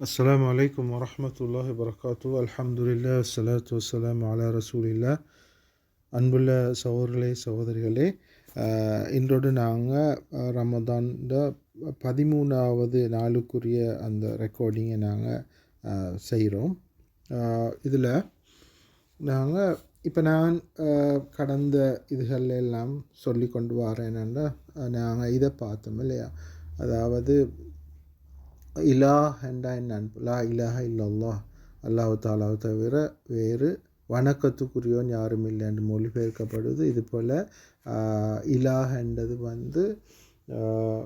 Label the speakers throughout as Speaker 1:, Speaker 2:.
Speaker 1: السلام عليكم ورحمة الله وبركاته الحمد لله والصلاة والسلام على رسول الله அன்புள்ள சகோதரர்களே சகோதரிகளே அஹ், இன்றோடு நாங்கள் ரமதான்ட பதிமூணாவது நாளுக்குரிய அந்த ரெக்கார்டிங்கை நாங்கள் செய்கிறோம் இதில் நாங்கள் இப்போ நான் அஹ், கடந்த இதுகள் எல்லாம் சொல்லி கொண்டு வரேன் என்னென்னா நாங்கள் இதை பார்த்தோம் இல்லையா அதாவது இலாஹ் என்றா என் லா இலாஹ இல்லல்லாஹ். அல்லாஹு தாலாவை தவிர வேறு வணக்கத்துக்குரியோன் யாரும் இல்லை என்று மொழிபெயர்க்கப்படுது. இது போல் இலாஹ் என்றது வந்து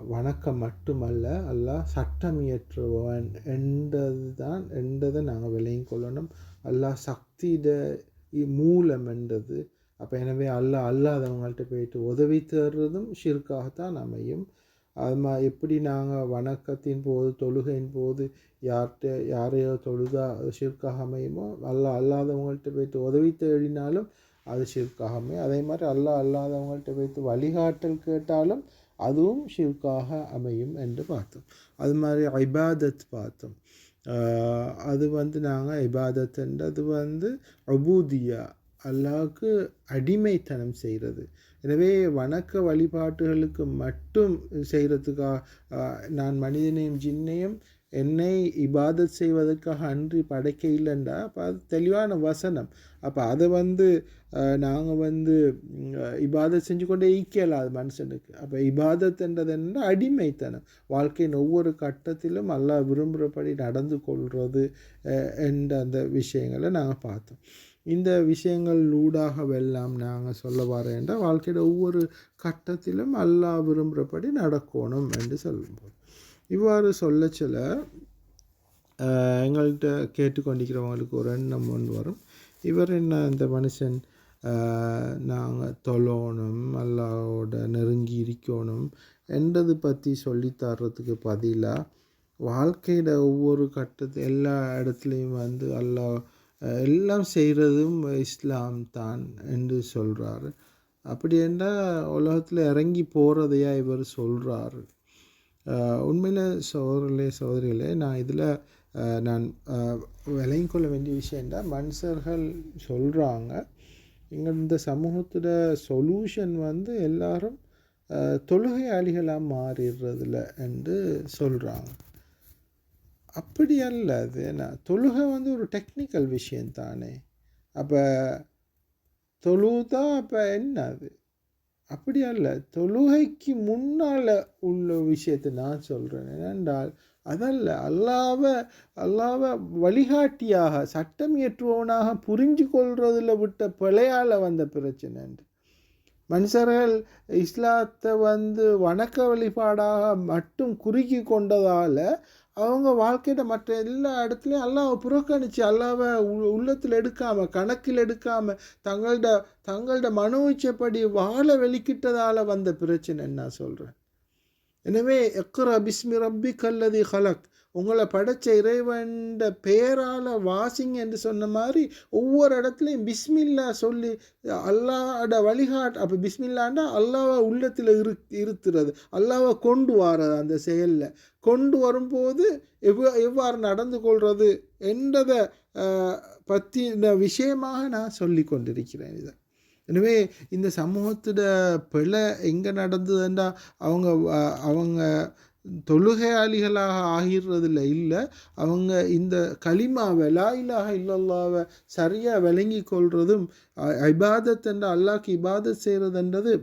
Speaker 1: வணக்கம் மட்டுமல்ல அல்லாஹ் சட்டம் இயற்றுபவன் என்றது தான் என்றதை நாங்கள் விலையும் கொள்ளணும். அல்லாஹ் சக்தியிட இ- மூலம் என்றது. அப்போ எனவே அல்லாஹ் அல்லாதவங்கள்ட்ட போயிட்டு உதவி தேடுறதும் ஷிர்காகத்தான் அமையும். அது மா எப்படி நாங்கள் வணக்கத்தின் போது தொழுகையின் போது யார்கிட்ட யாரையோ தொழுதா அது ஷிர்காக அமையுமோ அல்லாஹ் அல்லாதவங்கள்ட்ட போயிட்டு உதவி தேடினாலும் அது ஷிர்காக அமையும் அதே மாதிரி அல்லாஹ் அல்லாதவங்கள்ட்ட போயிட்டு வழிகாட்டல் கேட்டாலும் அதுவும் ஷிர்காக அமையும் என்று பார்த்தோம். அது மாதிரி ஐபாதத் பார்த்தோம். அது வந்து நாங்கள் இபாதத்துன்றது வந்து அபூதியா அல்லாவுக்கு அடிமைத்தனம் செய்கிறது எனவே வணக்க வழிபாட்டுகளுக்கு மட்டும் செய்கிறதுக்காக நான் மனிதனையும் ஜின்னையும் என்னை இபாதத் செய்வதற்காக அன்றி படைக்க இல்லைண்டா? அப்போ அது தெளிவான வசனம். அப்போ அதை வந்து நாங்கள் வந்து இபாதத் செஞ்சு கொண்டே ஈக்கலாது மனுஷனுக்கு. அப்போ இபாதத்ன்றது என்ன? அடிமைத்தனம். வாழ்க்கையின் ஒவ்வொரு கட்டத்திலும் நல்லா விரும்புகிறபடி நடந்து கொள்வது என்ற அந்த விஷயங்களை நாங்கள் பார்த்தோம். இந்த விஷயங்கள் ஊடாகவெல்லாம் நாங்கள் சொல்ல வரேன்டா வாழ்க்கையோட ஒவ்வொரு கட்டத்திலும் அல்லாஹ் விரும்புகிறபடி நடக்கணும் என்று சொல்லும்போது. இவ்வாறு சொல்ல சொல்ல எங்கள்கிட்ட கேட்டுக்கொண்டிருக்கிறவங்களுக்கு ஒரு எண்ணம் ஒன்று வரும். இவர் என்ன இந்த மனுஷன் நாங்கள் தொழணும் அல்லாவோட நெருங்கி இருக்கணும் என்றது பற்றி சொல்லித் தர்றதுக்கு பதிலாக வாழ்க்கையோட ஒவ்வொரு கட்டத்து எல்லா இடத்துலையும் வந்து அல்லாஹ் எல்லாம் செய்கிறதும் இஸ்லாம் தான் என்று சொல்கிறாரு அப்படி என்றால் உலகத்தில் இறங்கி போகிறதையா இவர் சொல்கிறாரு உண்மையில் சகோதரர்களே சோதரிகளே நான் இதில் நான் அஹ், கொள்ள வேண்டிய விஷயம்டா மனுஷர்கள் சொல்கிறாங்க எங்கள் இந்த சமூகத்தோட சொல்யூஷன் வந்து எல்லாரும் தொழுகையாளிகளாக மாறிடுறதில்ல என்று சொல்கிறாங்க அப்படி அல்ல அது என்ன? தொழுகை வந்து ஒரு டெக்னிக்கல் விஷயம் தானே. அப்போ தொழுதா அப்போ என்ன அது? அப்படி அல்ல. தொழுகைக்கு முன்னால் உள்ள விஷயத்தை நான் சொல்கிறேன் ஏனென்றால் அதல்ல அல்லாவ அல்லாவ வழிகாட்டியாக சட்டம் இயற்றுபவனாக புரிஞ்சு கொள்றதுல விட்ட பிழையால் வந்த பிரச்சனை என்று. மனுஷர்கள் இஸ்லாத்தை வந்து வணக்க வழிபாடாக மட்டும் குறுக்கி கொண்டதால் அவங்க வாழ்க்கையில் மற்ற எல்லா இடத்துலையும் அல்லாவை புறக்கணித்து அல்லாவை உள்ளத்தில் எடுக்காமல் கணக்கில் எடுக்காமல் தங்களோட தங்களோட மனோச்சப்படி வாழ வெளிக்கிட்டதால் வந்த பிரச்சனை நான் சொல்கிறேன் எனவே எக்ரா பிஸ்மி ரப்பி கல்லதி ஹலக். உங்களை படைச்ச இறைவன்ட பேரால் வாசிங்க என்று சொன்ன மாதிரி ஒவ்வொரு இடத்துலையும் பிஸ்மில்லா சொல்லி அல்லாட வழிகாட் அப்போ பிஸ்மில்லாண்டா அல்லாவை உள்ளத்தில் இரு இருத்துறது அல்லாவை கொண்டு வாரது அந்த செயலில். கொண்டு வரும்போது எவ்வ எவ்வாறு நடந்து கொள்வது என்றதை பற்றின விஷயமாக நான் சொல்லி கொண்டிருக்கிறேன் இதை. எனவே இந்த சமூகத்தோட பிழை எங்கே நடந்ததுன்னா அவங்க அவங்க தொழுகையாளிகளாக ஆகிறதுல இல்லை அவங்க இந்த களிமா லா இலாஹ இல்லல்லாவை சரியாக விளங்கி கொள்றதும் இபாதத் என்ற அல்லாஹ்க்கு இபாதத் செய்கிறதுன்றது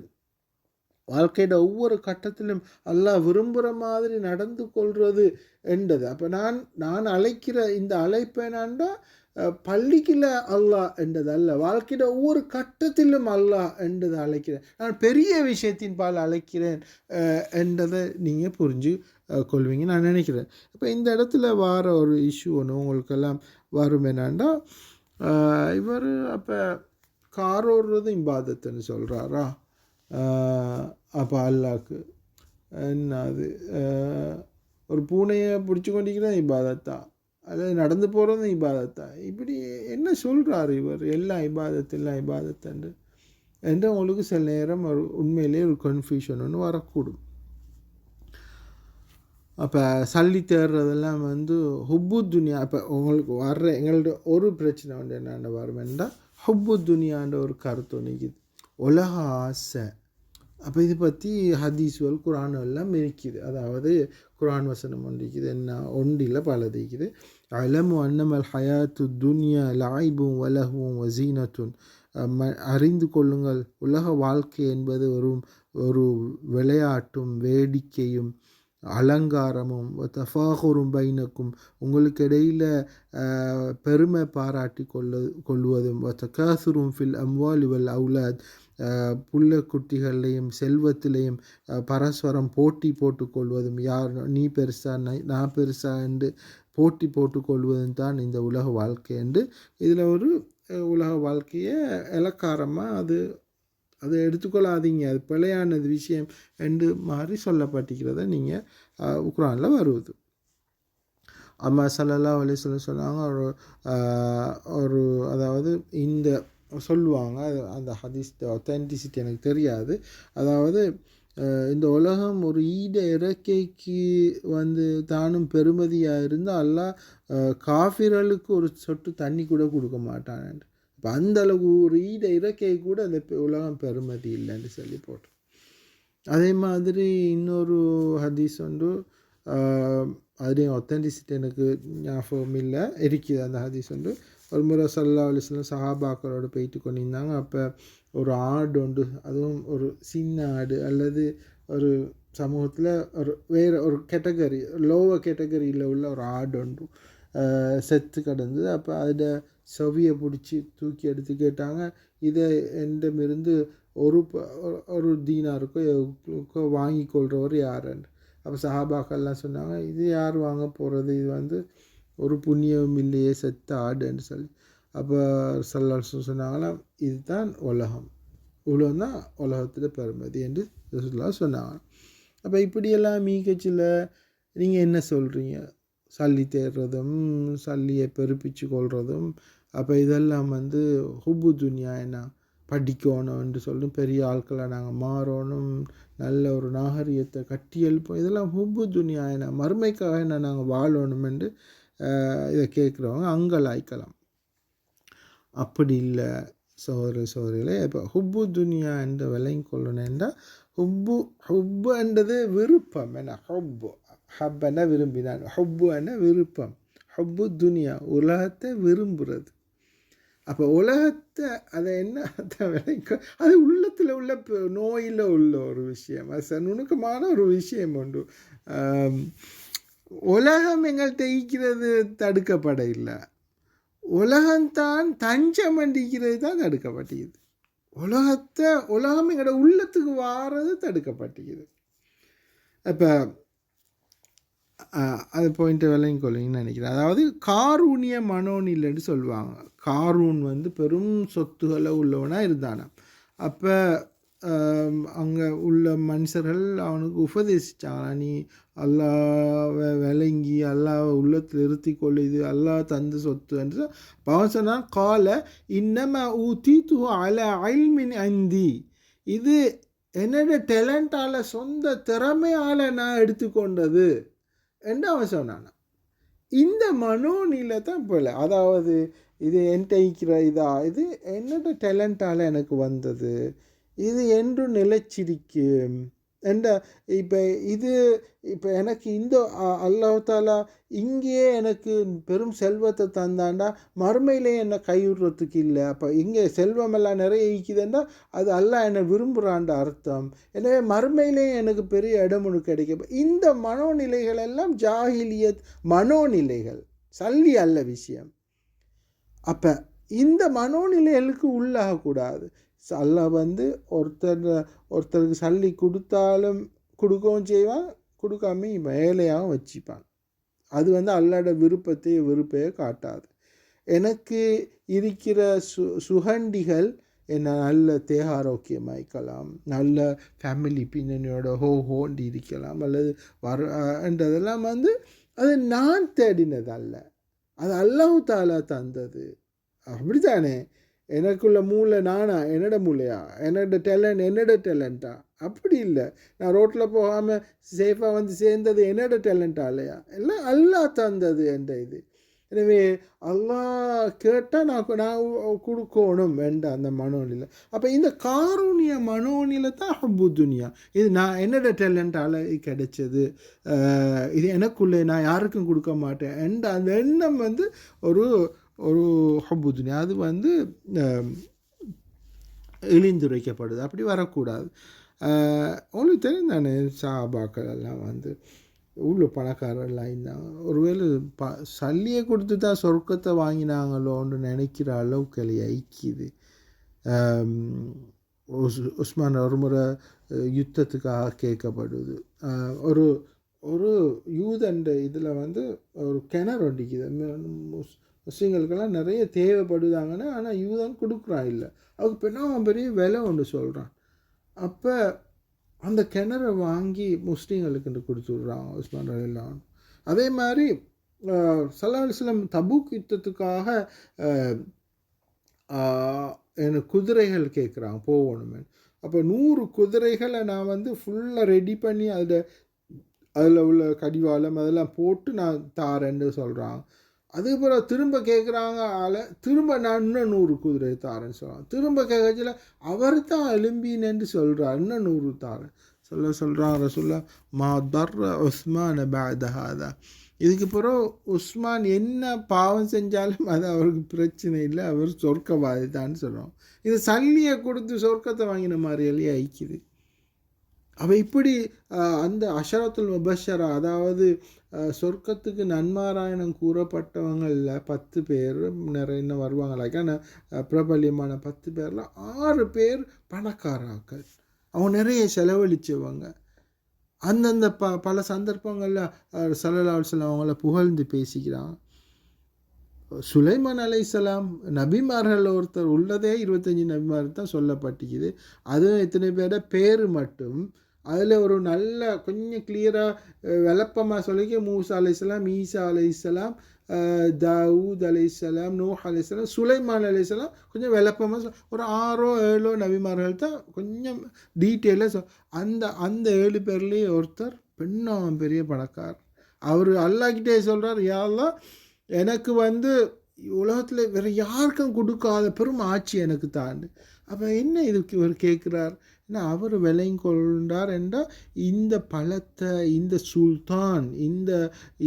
Speaker 1: வாழ்க்கையோட ஒவ்வொரு கட்டத்திலும் அல்லாஹ் விரும்புகிற மாதிரி நடந்து கொள்வது என்றது. அப்போ நான் நான் அழைக்கிற இந்த அழைப்பேனாண்டா பள்ளிக்கில் அல்லா அல்லாஹ் என்றது அல்ல வாழ்க்கையோட ஒவ்வொரு கட்டத்திலும் அல்லாஹ் என்றது அழைக்கிறேன். நான் பெரிய விஷயத்தின் பால் அழைக்கிறேன் என்றதை நீங்கள் புரிஞ்சு கொள்வீங்க நான் நினைக்கிறேன். இப்போ இந்த இடத்துல வார ஒரு இஷ்யூ ஒன்று உங்களுக்கெல்லாம் வரும் என்னன்னா இவர் அப்போ கார் ஓடுறது இம்பாதத்துன்னு சொல்கிறாரா அப்போ அல்லாக்கு என்ன அது? ஒரு பூனையை பிடிச்சி கொண்டிருக்கிறேன் இம்பாதத்தான் அல்லது நடந்து போகிறதும் இபாதத்தா இப்படி என்ன சொல்கிறாரு இவர்? எல்லாம் இபாதத்து எல்லாம் இபாதத்தன்று. என்று உங்களுக்கு சில நேரம் ஒரு உண்மையிலே ஒரு கன்ஃபியூஷன் ஒன்று வரக்கூடும். அப்போ சல்லி தேடுறதெல்லாம் வந்து ஹுப்பு துனியா இப்போ உங்களுக்கு வர்ற எங்கள்கிட்ட ஒரு பிரச்சனை வந்து என்னென்ன வருமெண்டா ஹுப்பு துனியான்ற ஒரு கருத்து நிற்கிது உலக ஆசை. அப்போ இது பற்றி ஹதீஸ்வல் குரான் எல்லாம் இருக்குது அதாவது குரான் வசனம் ஒன்று இருக்குது என்ன ஒன்றில் பலது இருக்குது அலமு அன்னமல் ஹயாத்து துன்யா லாய்பும் வலகும் வசீனத்துன் ம அறிந்து கொள்ளுங்கள் உலக வாழ்க்கை என்பது ஒரு ஒரு விளையாட்டும் வேடிக்கையும் அலங்காரமும் தஃபாகுரும் பைனக்கும். உங்களுக்கு இடையில் பெருமை பாராட்டி கொள்ள கொள்வதும் தகாசுரும் ஃபில் அம்வாலிவல் அவுலாத். புள்ள குட்டிகள்லேயும் செல்வத்திலையும் பரஸ்பரம் போட்டி போட்டுக்கொள்வதும் யார் நீ பெருசா நான் பெருசா என்று போட்டி போட்டுக்கொள்வதும் தான் இந்த உலக வாழ்க்கை என்று இதில் ஒரு உலக வாழ்க்கையை இலக்காரமாக அது அதை எடுத்துக்கொள்ளாதீங்க. அது பிழையானது விஷயம் என்று மாதிரி சொல்லப்பட்டிருக்கிறத நீங்கள் உக்ரானில் வருவது. அம்மா சல்லல்லா அலி சொல்ல சொன்னாங்க ஒரு ஒரு அதாவது இந்த சொல்லுவாங்க. அது அந்த ஹதீஸ் ஒத்தென்டிசிட்டி எனக்கு தெரியாது. அதாவது இந்த உலகம் ஒரு ஈட இறக்கைக்கு வந்து தானும் பெருமதியாக இருந்தால் எல்லாம் காஃபிரலுக்கு ஒரு சொட்டு தண்ணி கூட கொடுக்க மாட்டான் இப்போ அந்த அளவுக்கு ஒரு ஈட இறக்கை கூட அந்த உலகம் பெருமதி இல்லைன்னு சொல்லி போட்டோம். அதே மாதிரி இன்னொரு ஹதீஸ் ஒன்று அதுலேயும் ஒத்தென்டிசிட்டி எனக்கு ஞாபகம் இல்லை. இருக்குது அந்த ஹதீஸ் ஒன்று ஒரு முறை சல்லா அலிஸ்லாம் சஹாபாக்களோட போயிட்டு கொண்டிருந்தாங்க. அப்போ ஒரு ஆடு உண்டு. அதுவும் ஒரு சின்ன ஆடு அல்லது ஒரு சமூகத்தில் ஒரு வேறு ஒரு கேட்டகரி லோவர் கேட்டகரியில் உள்ள ஒரு ஆடு உண்டு. செத்து கிடந்தது. அப்போ அதில் செவியை பிடிச்சி தூக்கி எடுத்து கேட்டாங்க. இதை என்னிடமிருந்து ஒரு ஒரு தீனாருக்கோ வாங்கி கொள்கிறவர் யாருன்னு. அப்போ சஹாபாக்கள்லாம் சொன்னாங்க இது யார் வாங்க போகிறது இது வந்து ஒரு புண்ணியம் இல்லையே செத்த ஆடுன்னு சொல்லி. அப்போ சல்லா சொன்னாங்களாம் இதுதான் உலகம். உலகம் தான் உலகத்தில் பெருமதி என்று சொல்லா சொன்னாங்க அப்போ இப்படியெல்லாம் மீக்கச்சில் நீங்கள் என்ன சொல்கிறீங்க சல்லி தேடுறதும் சல்லியை பெருப்பிச்சு கொள்வதும் அப்போ இதெல்லாம் வந்து ஹுப்பு துன்யா என்ன? படிக்கணும் என்று சொல்லும் பெரிய ஆட்களை நாங்கள் மாறணும் நல்ல ஒரு நாகரிகத்தை கட்டி எழுப்போம். இதெல்லாம் ஹுப்பு துன்யா என்ன? மறுமைக்காக என்ன நாங்கள் வாழணும் என்று இதை கேட்குறவங்க அங்கலாய்க்கலாம் அப்படி இல்லை சோறு சோறுகளே இப்போ ஹுப்பு துனியா என்ற விலையும் கொள்ளணும்னா ஹுப்பு ஹுப்புன்றது விருப்பம் என்ன? ஹொப்பு. ஹப்பன விரும்பினான்? ஹொப்பு என்ன விருப்பம்? ஹொப்பு துனியா உலகத்தை விரும்புகிறது அப்போ உலகத்தை அதை என்ன அதை விளைக்க அது உள்ளத்தில் உள்ள நோயில் உள்ள ஒரு விஷயம். அது நுணுக்கமான ஒரு விஷயம் உண்டு உலகம் எங்கள்கிட்ட ஈக்கிறது தடுக்கப்பட இல்லை உலகம்தான் தஞ்சம் அண்டிக்கிறது தான் தடுக்கப்பட்டிக்குது உலகத்தை உலகம் எங்களோட உள்ளத்துக்கு வாரது தடுக்கப்பட்டிக்குது அப்போ அது பாயிண்ட்டு விலையும் கொள்ளிங்கன்னு நினைக்கிறேன். அதாவது காரூனிய மனோநிலைன்னு சொல்லுவாங்க. காரூன் வந்து பெரும் சொத்துக்களை உள்ளவனாக இருந்தானா அப்போ அங்கே உள்ள மனுஷர்கள் அவனுக்கு உபதேசித்தாங்களா நீ அல்லாவை விளங்கி அல்லாவை உள்ளத்தில் இருத்தி கொள்ளுது அல்லா தந்து சொத்து என்று அவன் சொன்னான். கால இன்னம ஊத்தி தூ அல அயல்மின் அந்தி. இது என்னோட டேலண்டால் சொந்த திறமையால் நான் எடுத்துக்கொண்டது என்று அவன் சொன்னான் இந்த மனோநிலை தான் போல அதாவது இது என்கிற இதா இது என்னோட டேலண்டால் எனக்கு வந்தது. இது என்றும் நிலைச்சிருக்கும் என்ற இப்போ இது இப்போ எனக்கு இந்த அல்லாஹாலா இங்கேயே எனக்கு பெரும் செல்வத்தை தந்தாண்டா மறுமையிலே என்னை கைவிடுறதுக்கு இல்லை. அப்போ இங்கே செல்வமெல்லாம் நிறைய ஈக்குதுண்டா அது அல்லாஹ் என்னை விரும்புகிறான்ற அர்த்தம். எனவே மறுமையிலே எனக்கு பெரிய இடம் ஒன்று கிடைக்கும். இந்த மனோநிலைகள் எல்லாம் ஜாகிலியத் மனோநிலைகள் சல்லி அல்ல விஷயம். அப்போ இந்த மனோநிலைகளுக்கு உள்ளாகக்கூடாது. அல்லாஹ் வந்து ஒருத்தர் ஒருத்தருக்கு சல்லி கொடுத்தாலும் கொடுக்கவும் செய்வான் கொடுக்காம வேலையாகவும் வச்சுப்பான். அது வந்து அல்லாட விருப்பத்தை விருப்பையே காட்டாது. எனக்கு இருக்கிற சு சுகண்டிகள் என்ன நல்ல தேகாரோக்கியமாய்க்கலாம் நல்ல ஃபேமிலி பின்னணியோட ஹோ ஹோண்டி இருக்கலாம் அல்லது வர என்றதெல்லாம் வந்து அது நான் தேடினது அல்ல அது அல்லாஹு தாலா தந்தது. அப்படித்தானே? எனக்குள்ள மூளை நானா? என்னோட மூளையா? என்னோட டேலண்ட் என்னோட டேலண்ட்டா அப்படி இல்லை. நான் ரோட்டில் போகாமல் சேஃபாக வந்து சேர்ந்தது என்னோட டேலண்ட்டா இல்லையா? எல்லாம் அல்லா தந்தது என்ற இது. எனவே அல்லாஹ் கேட்டால் நான் நான் கொடுக்கணும். வேண்டாம் அந்த மனோநிலை. அப்போ இந்த காரூணிய மனோநிலை தான் ஹப்பு துனியா. இது நான் என்னோட டேலண்டால் கிடைச்சது. இது எனக்குள்ளே நான் யாருக்கும் கொடுக்க மாட்டேன். என்ற அந்த எண்ணம் வந்து ஒரு ஒரு ஹப்பு துனியா அது வந்து இழிந்துரைக்கப்படுது. அப்படி வரக்கூடாது. உங்களுக்கு தெரியும் தானே சாபாக்கள் எல்லாம் வந்து உள்ள பணக்காரர்லாம் இருந்தாங்க ஒருவேளை ப சல்லியை கொடுத்து தான் சொர்க்கத்தை வாங்கினாங்களோன்னு நினைக்கிற அளவுக்கு அது உஸ்- உஸ்மான் ஒரு முறை யுத்தத்துக்காக கேட்கப்படுது. ஒரு ஒரு யூதண்ட இதில் வந்து ஒரு கிணறு ஒண்டிக்குது. விஷயங்களுக்கெல்லாம் நிறைய தேவைப்படுதாங்கன்னு ஆனால் யூதன் கொடுக்குறான் இல்லை. அதுக்கு பின்னா அவன் பெரிய விலை ஒன்று சொல்கிறான் அப்போ அந்த கிணறை வாங்கி முஸ்லீம்களுக்கு கொடுத்து விட்றான் உஸ்மான் ரலிலாம் அதே மாதிரி சல்லா அலுவலம் தபூக் யுத்தத்துக்காக எனக்கு குதிரைகள் கேட்குறான் போகணுமே அப்போ நூறு குதிரைகளை நான் வந்து ஃபுல்லாக ரெடி பண்ணி அதில் அதில் உள்ள கடிவாளம் அதெல்லாம் போட்டு நான் தாரேன்னு சொல்கிறான் அதுக்கப்புறம் திரும்ப கேட்குறாங்க ஆளை திரும்ப நான் இன்னும் நூறு குதிரை தாரேன்னு சொல்கிறான் திரும்ப கேட்கச்சில அவர் தான் எலும்பின்னு சொல்கிறார் இன்னும் நூறு தாரேன். சொல்ல சொல்கிறான் ரசுல்லா மா தர் உஸ்மான் பாதஹாதா இதுக்கு பிறகு உஸ்மான் என்ன பாவம் செஞ்சாலும் அது அவருக்கு பிரச்சனை இல்லை அவர் சொர்க்கவாதி தான் சொல்கிறோம் இது சல்லியை கொடுத்து சொர்க்கத்தை வாங்கின மாதிரி எல்லாம் ஐக்குது அவ இப்படி அந்த அஷரத்துல் முபஷரா அதாவது சொர்க்கத்துக்கு நன்மாராயணம் கூறப்பட்டவங்களில் பத்து பேர் நிறைய இன்னும் வருவாங்களாக்கா பிரபல்யமான பத்து பேரில் ஆறு பேர் பணக்காராக்கள் அவங்க நிறைய செலவழிச்சவங்க. அந்தந்த ப பல சந்தர்ப்பங்களில் சல்லல்லாஹு அவங்கள புகழ்ந்து பேசிக்கிறான். சுலைமான் அலைசலாம் நபிமார்கள் ஒருத்தர் உள்ளதே இருபத்தஞ்சி நபிமார் தான் சொல்லப்பட்டிக்குது அதுவும் எத்தனை பேரோட? பேர் மட்டும். அதில் ஒரு நல்ல கொஞ்சம் கிளியராக விளப்பமாக சொல்லிக்க மூசா அலைசலாம் ஈசா அலைசலாம் தாவூத் அலைசலாம் நூஹ் அலைசலாம் சுலைமான் அலைசலாம் கொஞ்சம் விளப்பமாக சொல் ஒரு ஆறோ ஏழோ நபிமார்கள் தான் கொஞ்சம் டீட்டெயிலாக சொல் அந்த அந்த ஏழு பேர்லேயே ஒருத்தர் பெண்ணாம் பெரிய பணக்கார் அவர் அல்லாக்கிட்டே சொல்கிறார் யாரெல்லாம் எனக்கு வந்து உலகத்தில் வேறு யாருக்கும் கொடுக்காத பெரும் ஆட்சி எனக்கு தான் அப்போ என்ன இதுக்கு இவர் கேட்குறார் ஏன்னா அவர் விலையும் கொண்டார் என்றால் இந்த பழத்தை இந்த சுல்தான் இந்த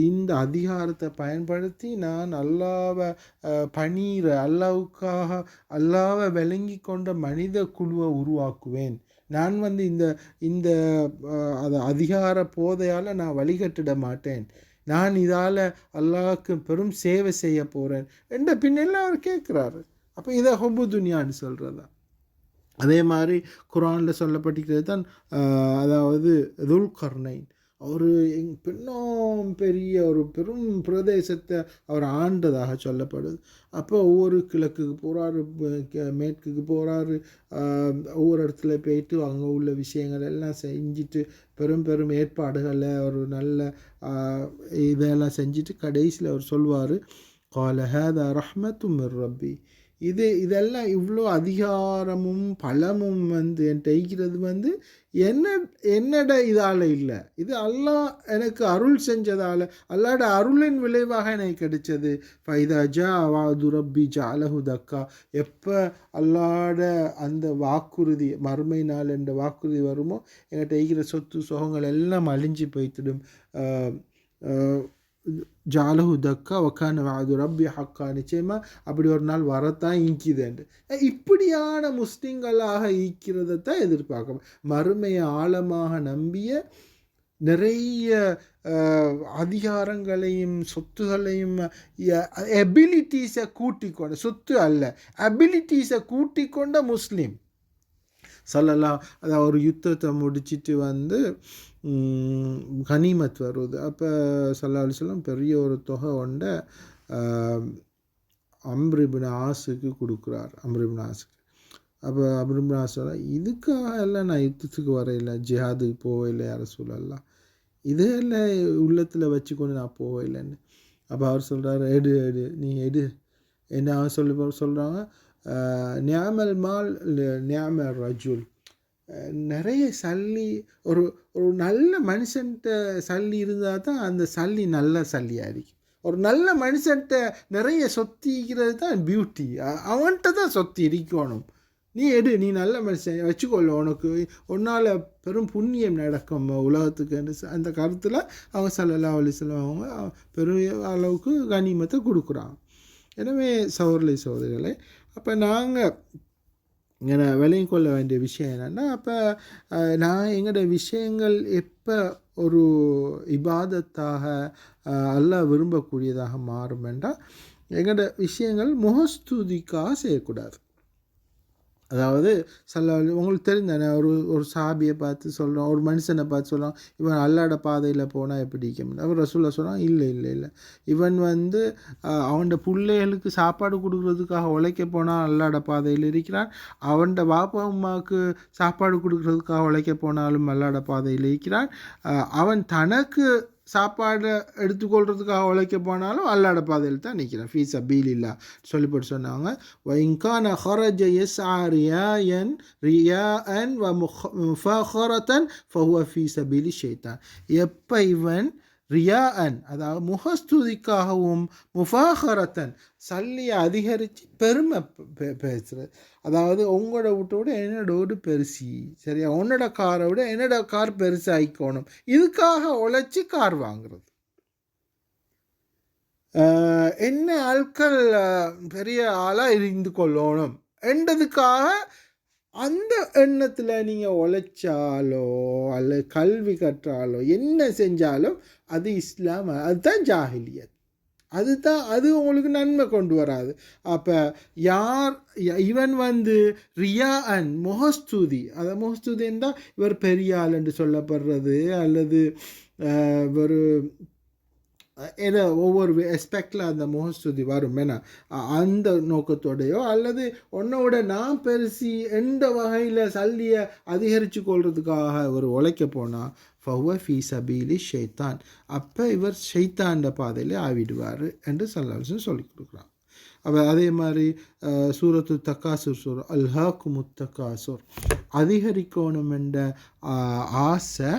Speaker 1: இந்த அதிகாரத்தை பயன்படுத்தி நான் அல்லாவை அஹ், பணிகிற அல்லாவுக்காக அல்லாவை விளங்கி கொண்ட மனித குழுவை உருவாக்குவேன். நான் வந்து இந்த இந்த அது அதிகார போதையால் நான் வழிகட்டிட மாட்டேன். நான் இதால் அல்லாவுக்கு பெரும் சேவை செய்ய போகிறேன் என்ற பின்னெல்லாம் அவர் கேட்குறாரு. அப்போ இதை ஹொபு துனியான்னு சொல்கிறதா அதே மாதிரி குரானில் சொல்லப்பட்டிருக்கிறது தான் அதாவது துல்கர்ணைன். அவர் எங் பின்னும் பெரிய ஒரு பெரும் பிரதேசத்தை அவர் ஆண்டதாக சொல்லப்படுது. அப்போ ஒவ்வொரு கிழக்குக்கு போகிறாரு மேற்குக்கு போகிறாரு ஒவ்வொரு இடத்துல போயிட்டு அங்கே உள்ள விஷயங்கள் எல்லாம் செஞ்சுட்டு பெரும் பெரும் ஏற்பாடுகளை ஒரு நல்ல இதெல்லாம் செஞ்சுட்டு கடைசியில் அவர் சொல்வார் கால ஹேதா ரஹ்மத்தும் மிர் ரப்பி. இது இதெல்லாம் இவ்வளோ அதிகாரமும் பலமும் வந்து என் ஈக்கிறது வந்து என்ன என்னட இதால் இல்லை. இது அல்லாஹ் எனக்கு அருள் செஞ்சதால் அல்லாட அருளின் விளைவாக எனக்கு கிடைச்சது ஃபைதா ஜா வாது ரப்பி ஜாலஹு தக்கா. எப்போ அல்லாட அந்த வாக்குறுதி மறுமை நாள் என்ற வாக்குறுதி வருமோ என்கிட்ட ஈக்கிற சொத்து சுகங்கள் எல்லாம் அழிஞ்சு போய்த்திடும். ஜாலஹு தக்கா ஒக்கான அது ரப்பி ஹக்கா நிச்சயமாக அப்படி ஒரு நாள் வரத்தான் ஈக்கிதுண்டு இப்படியான முஸ்லீம்களாக முஸ்லிம்களாக ஈக்கிறதைத்தான் எதிர்பார்க்கணும் மறுமையை ஆழமாக நம்பிய நிறைய அதிகாரங்களையும் சொத்துகளையும் எபிலிட்டிஸை கூட்டிக்கொண்ட சொத்து அல்ல அபிலிட்டிஸை கூட்டிக்கொண்ட முஸ்லீம். சொல்லலாம் அதாவது ஒரு யுத்தத்தை முடிச்சிட்டு வந்து கனிமத் வருது. அப்போ சல்லா அலிஸ்லாம் பெரிய ஒரு தொகை கொண்ட அம்ரிபின் ஆசுக்கு கொடுக்குறார். அம்ரிபின் ஆசுக்கு அப்போ அம்ரிபின் ஆசு இதுக்காக எல்லாம் நான் யுத்தத்துக்கு வரையில ஜிஹாதுக்கு போகல யார சொல்லலாம் இதெல்லாம் உள்ளத்தில் வச்சுக்கொண்டு நான் போகலைன்னு அப்போ அவர் சொல்கிறாரு எடு எடு நீ எடு. என்ன சொல்லி சொல்கிறாங்க நியாமல் மால் நியாமல் ரஜுல். நிறைய சல்லி ஒரு ஒரு நல்ல மனுஷன்ட்ட சல்லி இருந்தால் தான் அந்த சல்லி நல்ல சல்லியாக இருக்கும். ஒரு நல்ல மனுஷன்ட்ட நிறைய சொத்திக்கிறது தான் பியூட்டி அவன்கிட்ட தான் சொத்தி இருக்கணும். நீ எடு நீ நல்ல மனுஷன் வச்சுக்கொள்ள உனக்கு உன்னால் பெரும் புண்ணியம் நடக்கும் உலகத்துக்கு அந்த கருத்தில் அவங்க சல்லல்லா அலிஸ்லாம் அவங்க பெரும் அளவுக்கு கனிமத்தை கொடுக்குறாங்க எனவே சௌர்லை சோதரிகளை அப்போ நாங்கள் இங்கே விலையும் கொள்ள வேண்டிய விஷயம் என்னென்னா அப்போ நான் எங்களோட விஷயங்கள் எப்போ ஒரு இபாதத்தாக அல்ல விரும்பக்கூடியதாக மாறும் என்றால் எங்களோட விஷயங்கள் முகஸ்துதிக்காக செய்யக்கூடாது. அதாவது சல்ல உங்களுக்கு தெரிந்தானே ஒரு ஒரு சாபியை பார்த்து சொல்கிறோம் ஒரு மனுஷனை பார்த்து சொல்கிறோம் இவன் அல்லாட பாதையில் போனால் எப்படி இருக்க அவர் ரசூல்லா சொல்கிறான் இல்லை இல்லை இல்லை. இவன் வந்து அவன் பிள்ளைகளுக்கு சாப்பாடு கொடுக்கறதுக்காக உழைக்க போனால் அல்லாட பாதையில் இருக்கிறான். அவன் பாப்பா அம்மாவுக்கு சாப்பாடு கொடுக்கறதுக்காக உழைக்க போனாலும் அல்லாட பாதையில் இருக்கிறான். அவன் தனக்கு சாப்பாடை எடுத்துக்கொள்றதுக்காக உழைக்க போனாலும் அல்லாட பாதையில் தான் நிற்கிறேன். ஃபீஸ் அபீல் இல்லா சொல்லிப்பட்டு சொன்னாங்க வைங்கான ஹொரஜ எஸ் ஆரியா என் ரியா அன் ஃபஹரத்தன் ஃபஹுவ ஃபீஸ் அபீலி ஷேத்தான். எப்போ இவன் ரியா அன் அதாவது முகஸ்துதிக்காகவும் முஃபாஹரத்தன் சல்லியை அதிகரித்து பெருமை பே- பேசுறது. அதாவது உங்களோட விட்ட விட என்னோட வீடு பெருசி. சரியா? உன்னோட காரை விட என்னோட கார் பெருசாகிக்கணும் இதுக்காக உழைச்சி கார் வாங்குறது. ஆஹ் என்ன ஆட்கள் பெரிய ஆளாக இருந்து கொள்ளணும் என்றதுக்காக அந்த எண்ணத்தில் நீங்கள் உழைச்சாலோ அல்லது கல்வி கற்றாலோ என்ன செஞ்சாலும் அது இஸ்லாம் அதுதான் ஜாஹிலியத். அதுதான் அது உங்களுக்கு நன்மை கொண்டு வராது. அப்போ யார் இவன் வந்து ரியா அன் முகஸ்துதி. அதை முகஸ்துதி தான் இவர் பெரிய ஆள் என்று சொல்லப்படுறது அல்லது ஒரு ஏதோ ஒவ்வொரு எஸ்பெக்டில் அந்த முகஸ்துதி வரும் ஏன்னா அந்த நோக்கத்தோடையோ அல்லது உன்னோட நான் பெருசி எந்த வகையில் சல்லியை அதிகரித்து கொள்றதுக்காக இவர் உழைக்க போனால் ஃபவ ஃபீ சபீலி ஷைத்தான் அப்போ இவர் ஷைத்தாண்ட பாதையில் ஆவிடுவார் என்று சல்லாசன் சொல்லி கொடுக்குறான். அப்போ அதே மாதிரி சூரத்து தக்காசுர் சூர் அல்ஹாக்கு முத்தக்காசுர் அதிகரிக்கணும் என்ற ஆசை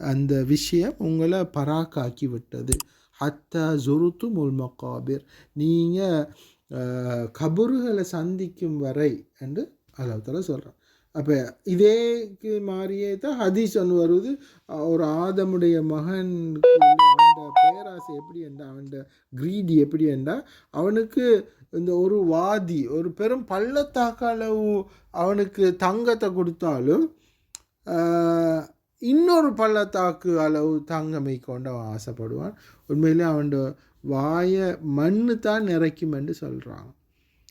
Speaker 1: அந்த விஷயம் உங்களை பராக்காக்கி விட்டது. ஹத்தா ஜுருத்து முல்மக்காபிர் நீங்கள் கபறுகளை சந்திக்கும் வரை என்று அல்லாஹால சொல்கிறான் அப்போ இதேக்கு மாதிரியே தான் ஹதீஸ் ஒன்று வருது. ஒரு ஆதமுடைய மகன் அவன் பேராசை எப்படி என்றா அவன் கிரீடி எப்படி என்றா அவனுக்கு இந்த ஒரு வாதி ஒரு பெரும் பள்ளத்தாக்கு அளவு அவனுக்கு தங்கத்தை கொடுத்தாலும் இன்னொரு பள்ளத்தாக்கு அளவு தங்கமை கொண்டு அவன் ஆசைப்படுவான். உண்மையிலே அவன் வாயை மண்ணு தான் நிறைக்கும் என்று சொல்கிறான்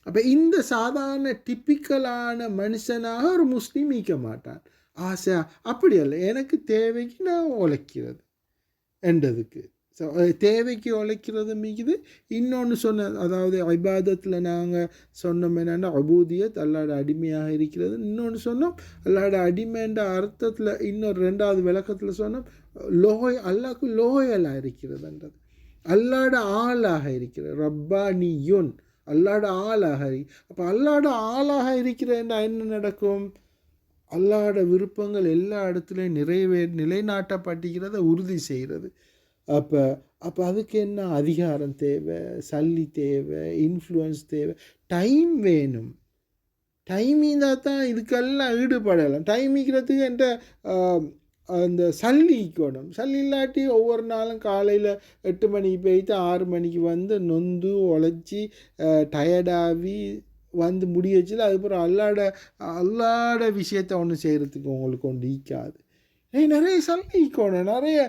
Speaker 1: அப்போ இந்த சாதாரண டிப்பிக்கலான மனுஷனாக ஒரு முஸ்லீம் ஈக்க மாட்டான். ஆசை அப்படி அல்ல. எனக்கு தேவைக்கு நான் உழைக்கிறது. என்றதுக்கு. தேவைக்கு உழைக்கிறது மிகுது. இன்னொன்று சொன்ன அதாவது ஐபாதத்தில் நாங்கள் சொன்னோம் என்னென்னா அபூதியத் அல்லாட அடிமையாக இருக்கிறது. இன்னொன்று சொன்னோம் அல்லாட அடிமைன்ற அர்த்தத்தில் இன்னொரு ரெண்டாவது விளக்கத்தில் சொன்னோம் லோய் அல்லாக்கு லோயலாக இருக்கிறதுன்றது. அல்லாட ஆளாக இருக்கிறது ரப்பானியுன் அல்லாட ஆளாக அப்போ அல்லாட ஆளாக இருக்கிறேன்னா என்ன நடக்கும்? அல்லாட விருப்பங்கள் எல்லா இடத்துலையும் நிறைவே நிலைநாட்டப்பட்டுகிறத உறுதி செய்கிறது. அப்போ அப்போ அதுக்கு என்ன அதிகாரம் தேவை? சல்லி தேவை? இன்ஃப்ளூயன்ஸ் தேவை? டைம் வேணும். டைம் இருந்தால் தான் இதுக்கெல்லாம் ஈடுபடலாம். டைம் இருக்கிறதுக்கு என்ற அந்த சல்லி கூடம் சல்லி இல்லாட்டி ஒவ்வொரு நாளும் காலையில் எட்டு மணிக்கு போயிட்டு ஆறு மணிக்கு வந்து நொந்து உழைச்சி டயர்டாகி வந்து முடி வச்சுல அதுக்கப்புறம் அல்லாட அல்லாட விஷயத்த ஒன்று செய்கிறதுக்கு உங்களுக்கு ஒன்று ஈக்காது ஏய் நிறைய சலிக்கணும் நிறைய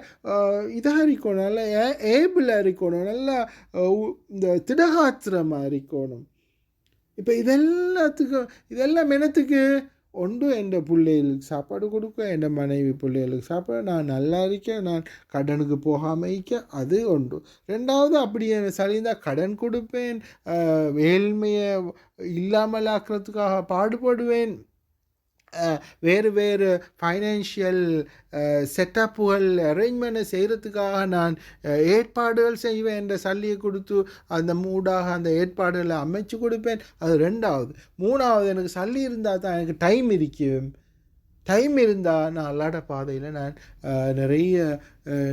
Speaker 1: இதாக இருக்கணும் நல்லா ஏபிளாக இருக்கணும் நல்லா இந்த திடகாத்திரமாக இருக்கணும் இப்போ இதெல்லாத்துக்கும் இதெல்லாம் என்னத்துக்கு? ஒன்று என் பிள்ளைகளுக்கு சாப்பாடு கொடுக்க என் மனைவி பிள்ளைகளுக்கு சாப்பாடு. நான் நல்லா இருக்கேன். நான் கடனுக்கு போகாமல் இருக்க அது ஒன்று. ரெண்டாவது அப்படி எனக்கு சரிந்தால் கடன் கொடுப்பேன். ஆஹ், ஏழ்மையை இல்லாமல் ஆக்கிறதுக்காக பாடுபடுவேன். வேறு வேறு ஃபைனான்ஷியல் செட்டப்புகள் அரேஞ்ச்மெண்ட்டை செய்கிறதுக்காக நான் ஏற்பாடுகள் செய்வேன் என்ற சல்லியை கொடுத்து அந்த மூடாக அந்த ஏற்பாடுகளை அமைச்சு கொடுப்பேன். அது ரெண்டாவது. மூணாவது எனக்கு சல்லி இருந்தால் தான் எனக்கு டைம் இருக்கும். டைம் இருந்தால் நான் அல்லாட பாதையில் நான் நிறைய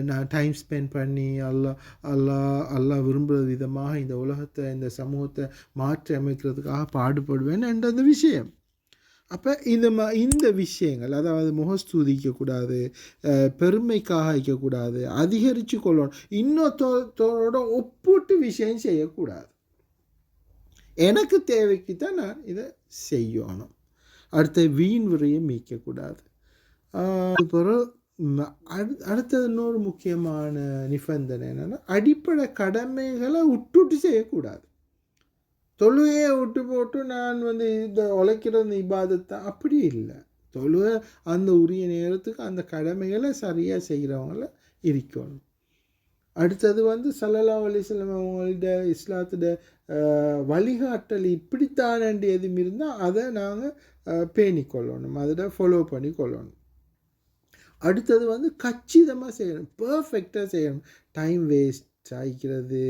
Speaker 1: நான் டைம் ஸ்பெண்ட் பண்ணி அல்லா அல்லா அல்லா விரும்புகிற விதமாக இந்த உலகத்தை இந்த சமூகத்தை மாற்றி அமைக்கிறதுக்காக பாடுபடுவேன் என்ற அந்த விஷயம். அப்போ இந்த ம இந்த விஷயங்கள் அதாவது முகஸ்தூதிக்கக்கூடாது அஹ், பெருமைக்காக வைக்கக்கூடாது அதிகரித்து கொள்ளணும் இன்னொருத்தரோட ஒப்பிட்டு விஷயம் செய்யக்கூடாது. எனக்கு தேவைக்கு தான் நான் இதை செய்யணும். அடுத்த வீண் விரையை மீட்கக்கூடாது. அப்புறம் அடு- அடுத்தது இன்னொரு முக்கியமான நிபந்தனை என்னென்னா அடிப்படை கடமைகளை விட்டுட்டு செய்யக்கூடாது. தொழுகையை விட்டு போட்டு நான் வந்து இந்த உழைக்கிற இபாதத்தை அப்படி இல்லை. தொழுகை அந்த உரிய நேரத்துக்கு அந்த கடமைகளை சரியாக செய்கிறவங்கள இருக்கணும். அடுத்தது வந்து சல்லல்லா அலிஸ்லாம் அவங்கள்ட இஸ்லாத்தோட வழிகாட்டல் இப்படித்தான் எதுவும் இருந்தால் அதை நாங்கள் பேணிக்கொள்ளணும். அதை ஃபாலோ பண்ணி கொள்ளணும் அடுத்தது வந்து கச்சிதமாக செய்யணும். பர்ஃபெக்டாக செய்யணும். டைம் வேஸ்ட் ஆகிக்கிறது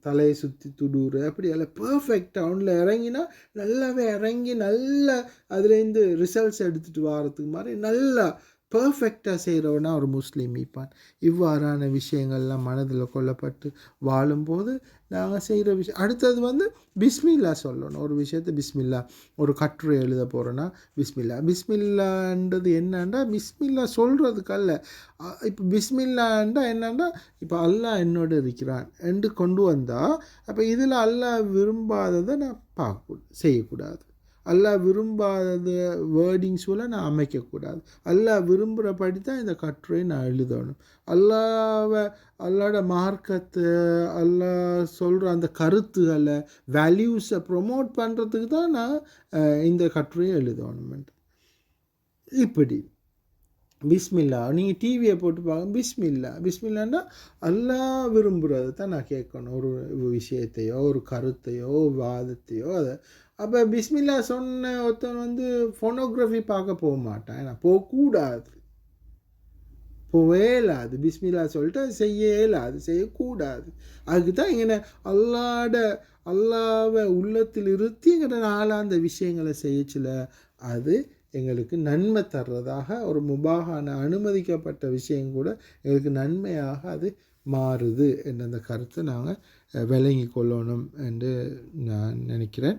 Speaker 1: தலையை சுற்றி துடுறு அப்படி எல்லாம் பர்ஃபெக்ட் டவுனில் இறங்கினா நல்லாவே இறங்கி நல்ல அதுலேருந்து ரிசல்ட்ஸ் எடுத்துகிட்டு வரத்துக்கு மாதிரி நல்லா பர்ஃபெக்டாக செய்கிறவனா ஒரு முஸ்லீம் இப்பான். இவ்வாறான விஷயங்கள்லாம் மனதில் கொல்லப்பட்டு வாழும்போது நாங்கள் செய்கிற விஷயம் அடுத்தது வந்து பிஸ்மில்லா சொல்லணும். ஒரு விஷயத்தை பிஸ்மில்லா ஒரு கட்டுரை எழுத போகிறோன்னா பிஸ்மில்லா. பிஸ்மில்லான்றது என்னன்னா பிஸ்மில்லா சொல்கிறதுக்கல்ல இப்போ பிஸ்மில்லாண்டா என்னன்னா இப்போ அல்லாஹ் என்னோட இருக்கிறான் என்று கொண்டு வந்தால் அப்போ இதில் அல்லாஹ் விரும்பாததை நான் பார்க்க செய்யக்கூடாது. அல்லாஹ் விரும்பாதது வேர்டிங்ஸுல நான் அமைக்கக்கூடாது. அல்லாஹ் விரும்புகிறபடி தான் இந்த கட்டுரை நான் எழுதணும். அல்லாவை அல்லாட மார்க்கத்தை அல்லா சொல்கிற அந்த கருத்துகளை வேல்யூஸை ப்ரொமோட் பண்ணுறதுக்கு தான் நான் இந்த கட்டுரையை எழுதணும் இப்படி. பிஸ்மில்லா. நீங்கள் டிவியை போட்டு பார்க்க பிஸ்மில்லா. பிஸ்மில்லான்னா எல்லா விரும்புகிறது தான் நான் கேட்கணும். ஒரு விஷயத்தையோ ஒரு கருத்தையோ வாதத்தையோ அதை அப்போ பிஸ்மில்லா சொன்ன ஒருத்தன் வந்து ஃபோனோகிராஃபி பார்க்க போக மாட்டான். ஏன்னா போகக்கூடாது போவே இல்லாது. பிஸ்மில்லா சொல்லிட்டு அது செய்ய இயலாது செய்யக்கூடாது. அதுக்கு தான் இங்கே அல்லாட அல்லாவை உள்ளத்தில் இருத்தி எங்கிட்ட நாளாக அந்த விஷயங்களை செய்யச்சில. அது எங்களுக்கு நன்மை தர்றதாக ஒரு முபாகான அனுமதிக்கப்பட்ட விஷயம் கூட எங்களுக்கு நன்மையாக அது மாறுது. என்ற அந்த கருத்தை நாங்கள் விளங்கி கொள்ளணும் என்று நான் நினைக்கிறேன்.